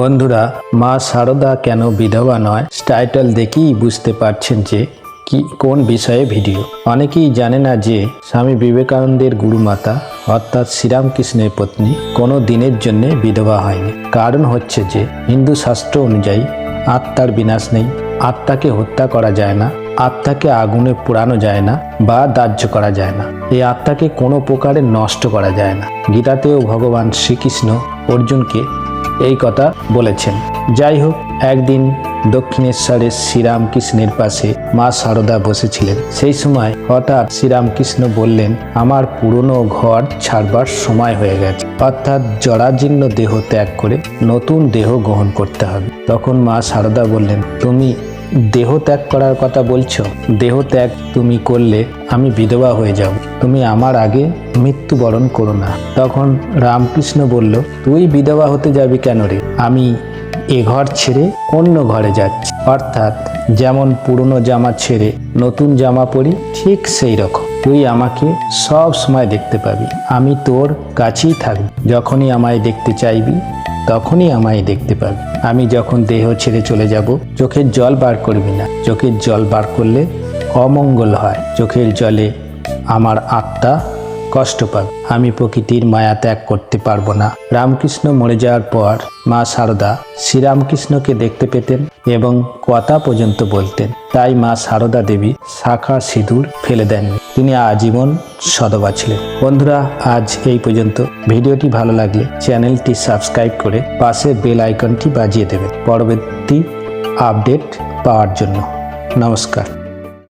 বন্ধুরা, মা সারদা কেন বিধবা নয়? টাইটেল দেখেই বুঝতে পারছেন যে কি, কোন বিষয়ে ভিডিও। অনেকেই জানে না যে স্বামী বিবেকানন্দের গুরুমাতা, অর্থাৎ শ্রীরামকৃষ্ণের পত্নী, কোনো দিনের জন্য বিধবা হয়নি। কারণ হচ্ছে যে হিন্দু শাস্ত্র অনুযায়ী আত্মার বিনাশ নেই, আত্মাকে হত্যা করা যায় না, আত্মাকে আগুনে পোড়ানো যায় না বা দাহ্য করা যায় না। এই আত্মাকে কোনো প্রকারে নষ্ট করা যায় না। গীতাতেও ভগবান শ্রীকৃষ্ণ অর্জুনকে এই কথা বলেছেন। যাই হোক একদিন দক্ষিণেশ্বরের শ্রীরামকৃষ্ণের পাশে মা সারদা বসেছিলেন। সেই সময় হঠাৎ শ্রীরামকৃষ্ণ বললেন, আমার পুরনো ঘর ছাড়বার সময় হয়ে গেছে। অর্থাৎ জরাজীর্ণ দেহ ত্যাগ করে নতুন দেহ গ্রহণ করতে হবে। তখন মা সারদা বললেন, তুমি দেহ ত্যাগ করার কথা বলছো? দেহ ত্যাগ তুমি করলে আমি বিধবা হয়ে যাব। তুমি আমার আগে মৃত্যুবরণ করো না। তখন রামকৃষ্ণ বলল, তুই বিধবা হতে যাবি কেন রে? আমি এ ঘর ছেড়ে অন্য ঘরে যাচ্ছি। অর্থাৎ যেমন পুরনো জামা ছেড়ে নতুন জামা পরি, ঠিক সেই রকম। তুই আমাকে সব সময় দেখতে পাবি। আমি তোর কাছেই থাকবি। যখনই আমায় দেখতে চাইবি তখনই আমায় দেখতে পাবি। আমি যখন দেহ ছেড়ে চলে যাব, চোখের জল বার করবি না। চোখের জল বার করলে অমঙ্গল হয়। চোখের জলে আমার আত্মা কষ্ট পাবে। আমি প্রকৃতির মায়া ত্যাগ করতে পারব না। রামকৃষ্ণ মরে যাওয়ার পর মা সারদা শ্রীরামকৃষ্ণকে দেখতে পেতেন এবং কথা পর্যন্ত বলতেন। তাই মা সারদা দেবী শাখা সিঁদুর ফেলে দেননি তিনি আজীবন সদবা ছিলেন। বন্ধুরা, আজ এই পর্যন্ত। ভিডিওটি ভালো লাগলে চ্যানেলটি সাবস্ক্রাইব করে পাশে বেল আইকনটি বাজিয়ে দেবেন। পরবর্তী আপডেট পাওয়ার জন্য। নমস্কার।